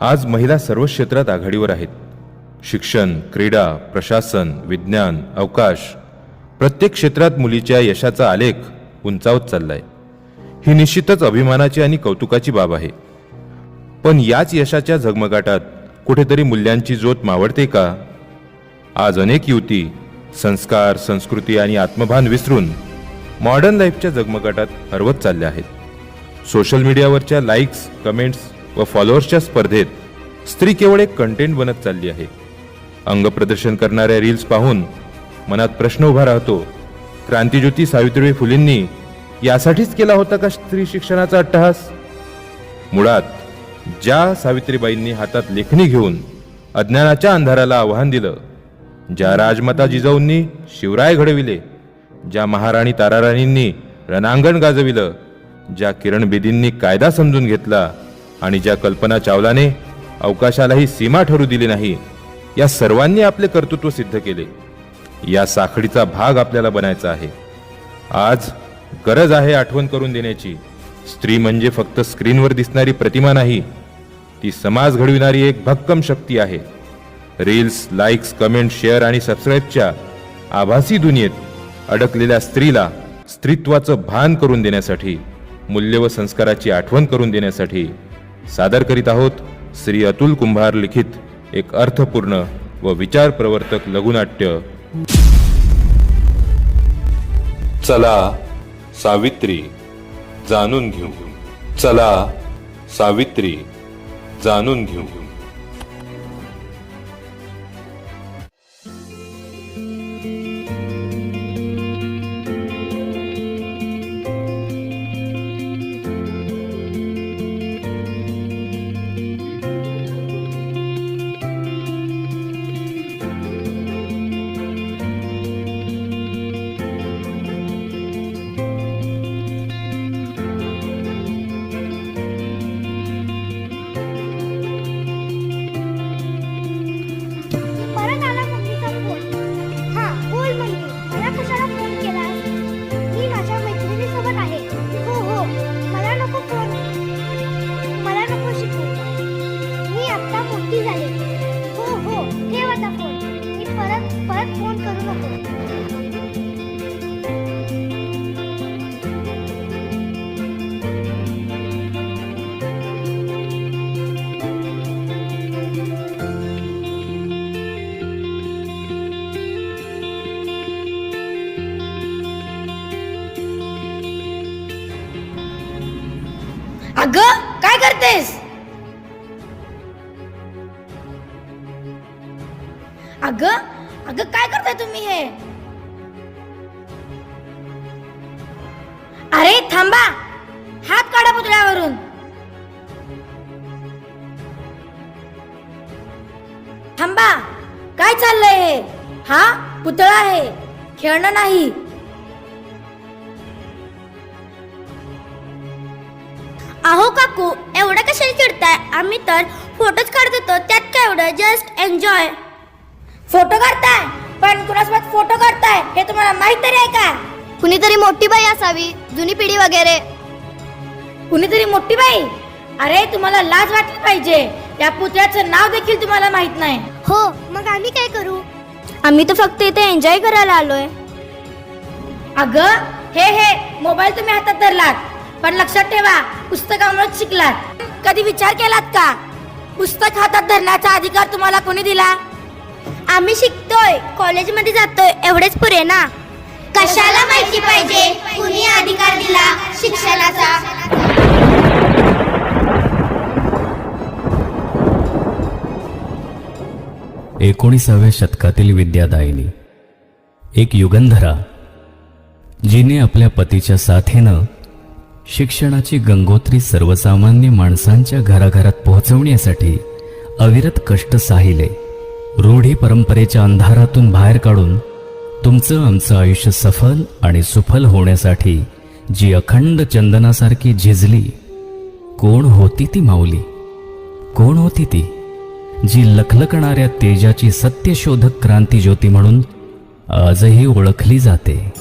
आज महिला सर्व क्षेत्रात आघाडीवर आहेत. शिक्षण क्रीडा प्रशासन विज्ञान अवकाश प्रत्येक क्षेत्रात मुलीच्या यशाचा आलेख उंचावत चाललाय. ही निश्चितच अभिमानाची आणि कौतुकाची बाब आहे. पण याच यशाच्या झगमगाटात कुठेतरी मूल्यांची ज्योत मावळते का? आज अनेक युवती संस्कार संस्कृती आणि आत्मभान विसरून मॉडर्न लाईफच्या जगमगाटात हरवत चालल्या आहेत. सोशल मीडियावरच्या लाईक्स कमेंट्स व फॉलोअर्सच्या स्पर्धेत स्त्री केवळ एक कंटेंट बनत चालली आहे. अंग प्रदर्शन करणाऱ्या रील्स पाहून मनात प्रश्न उभा राहतो क्रांतिज्योती सावित्रीबाई फुलेंनी यासाठीच केला होता का स्त्री शिक्षणाचा अट्टहास? मुळात ज्या सावित्रीबाईंनी हातात लेखणी घेऊन अज्ञानाच्या अंधाराला आव्हान दिलं ज्या राजमाता जिजाऊंनी शिवराय घडविले ज्या महाराणी ताराराणींनी रणांगण गाजविलं ज्या किरण बेदींनी कायदा समजून घेतला आणि ज्या कल्पना चावलाने अवकाशालाही सीमा ठरू दिली नाही या सर्वांनी आपले कर्तृत्व सिद्ध केले. या साखळीचा भाग आपल्याला बनायचा आहे. आज गरज आहे आठवण करून देण्याची. स्त्री म्हणजे फक्त स्क्रीनवर दिसणारी प्रतिमा नाही ती समाज घडविणारी एक भक्कम शक्ती आहे. रील्स लाईक्स कमेंट शेअर आणि सबस्क्राईबच्या आभासी दुनियेत अडकलेल्या स्त्रीला स्त्रीत्वाचं भान करून देण्यासाठी मूल्य व संस्काराची आठवण करून देण्यासाठी सादर करीत आहोत श्री अतुल कुंभार लिखित एक अर्थपूर्ण व विचार प्रवर्तक लघुनाट्य. चला सावित्री जाणून घेऊ. चला सावित्री जाणून घेऊ. अग काय करतेस? अगं अगं काय करताय तुम्ही हे? अरे थांबा. हात काढा पुतळ्यावरून. थांबा. काय चाललंय हे? हा पुतळा आहे. खेळणं नाही. अहो काकू एवढं कशाला चिडताय? आम्ही तर फोटोच काढत होतो त्यात काय एवढं? जस्ट एन्जॉय फोटो काढताय? पण कुणासोबत फोटो काढताय? हे तुम्हाला माहीत तरी आहे का? कुणीतरी मोठी बाई असावी जुनी पिढी वगैरे. कुणीतरी मोठी बाई? अरे तुम्हाला लाज वाटली पाहिजे. या पुतळ्याचं नाव देखील तुम्हाला माहीत नाही. हो मग आम्ही काय करू? आम्ही तर फक्त इथे एन्जॉय करायला आलोय. अगं हे हे मोबाईल तुम्ही हातात धरलात. पण लक्षात ठेवा पुस्तकामुळेच शिकलात. कधी विचार केलात का? पुस्तक हातात धरण्याचा अधिकार तुम्हाला कोणी दिला? आम्ही शिकतोय कॉलेजमध्ये जातोय एवढेच पुरे ना? कशाला माहिती पाहिजे? कुणी अधिकार दिला? शिक्षणाचा? एकोणीसाव्या शतकातील विद्यादायिनी एक युगंधरा जिने आपल्या पतीच्या साथीनं शिक्षणाची गंगोत्री सर्वसामान्य माणसांच्या घराघरात पोहोचवण्यासाठी अविरत कष्ट साहिले. रूढी परंपरेच्या अंधारातून बाहेर काढून तुमचं आमचं आयुष्य सफल आणि सुफल होण्यासाठी जी अखंड चंदनासारखी झिजली कोण होती ती माऊली? कोण होती ती जी लखलखणाऱ्या तेजाची सत्यशोधक क्रांती ज्योती म्हणून आजही ओळखली जाते?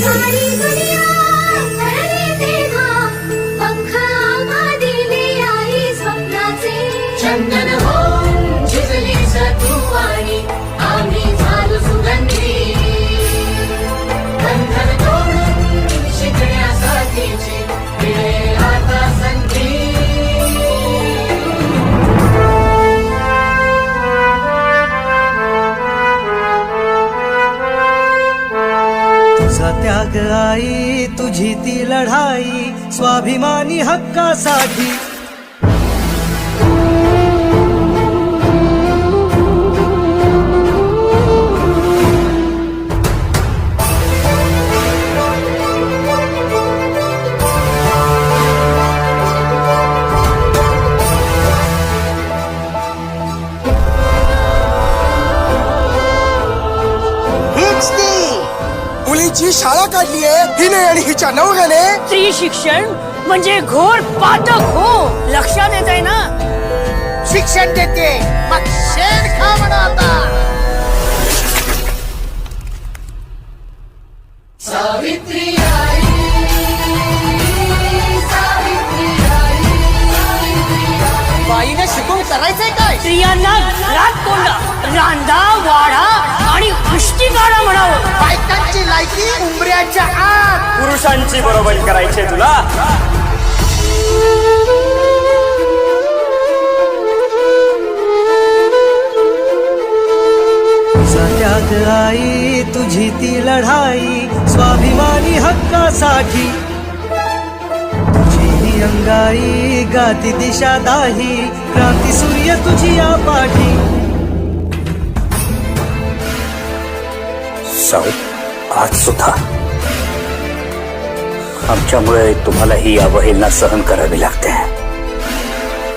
Daddy. आई तुझी ती लढाई स्वाभिमानी हक्कासाठी. मुलीची शाळा काढली आहे हिने आणि हिच्या नवऱ्याने. स्त्री शिक्षण म्हणजे घोर पातक हो. लक्षात येत आहे ना? शिक्षण देते मग शेण खा म्हणा आता. बाईने शिकून करायचंय काय? स्त्रियांना घरात कोंडा रांदा वाडा आणि उष्टी काढा म्हणावं बायकांची लायकी उंबऱ्याच्या आत. पुरुषांची बरोबरी करायची तुला. आई तुझी ती लढाई स्वाभिमानी हक्कासाठी. तुझी ही अंगाई गाती दिशा दाही क्रांती सूर्य तुझी या पाठी साऊ आज सुद्धा. आमच्यामुळे तुम्हाला ही अवहेलना सहन करावी लागते.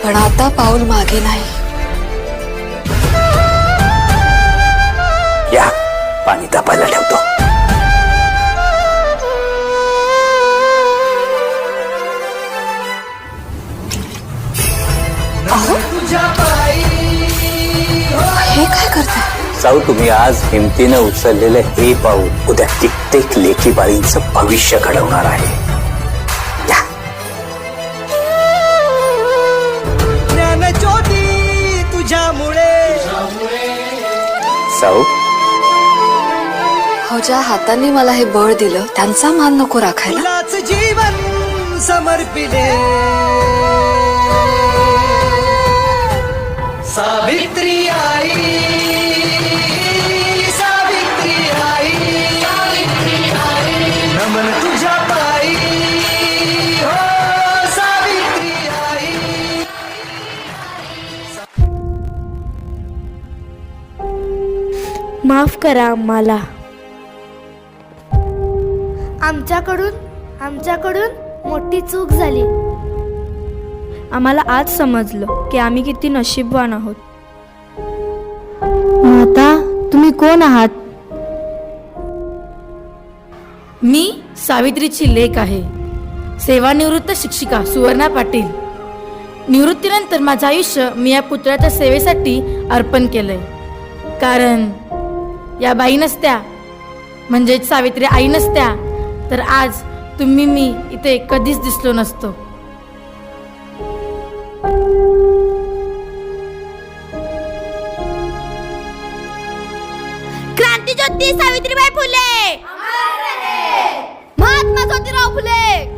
पण आता पाऊल मागे नाही. या पाणी तापायला ठेवतो. साऊ तुम्ही आज हिमतीनं उचललेलं हे पाऊल. उद्या कित्येक लेखी बाळींचं भविष्य घडवणार आहे. ज्योती तुझ्यामुळे. साऊ हो ज्या हातांनी मला हे बळ दिलं त्यांचा मान नको राखायला. तुलाच जीवन समर्पिले. सावित्री माफ करा आम्हाला. आमच्याकडून आमच्याकडून मोठी चूक झाली. आम्हाला आज समजलं की आम्ही किती नशीबवान आहोत. माता तुम्ही कोण आहात? मी सावित्रीची लेक आहे. सेवानिवृत्त शिक्षिका सुवर्णा पाटील. निवृत्तीनंतर माझं आयुष्य मी या पुतळ्याच्या सेवेसाठी अर्पण केलंय. कारण या बाई नसत्या. म्हणजेच सावित्री आई नसत्या. तर आज तुम्ही मी इथे कधीच दिसलो नसतो. क्रांतीज्योती सावित्रीबाई फुले. महात्मा ज्योतिराव फुले.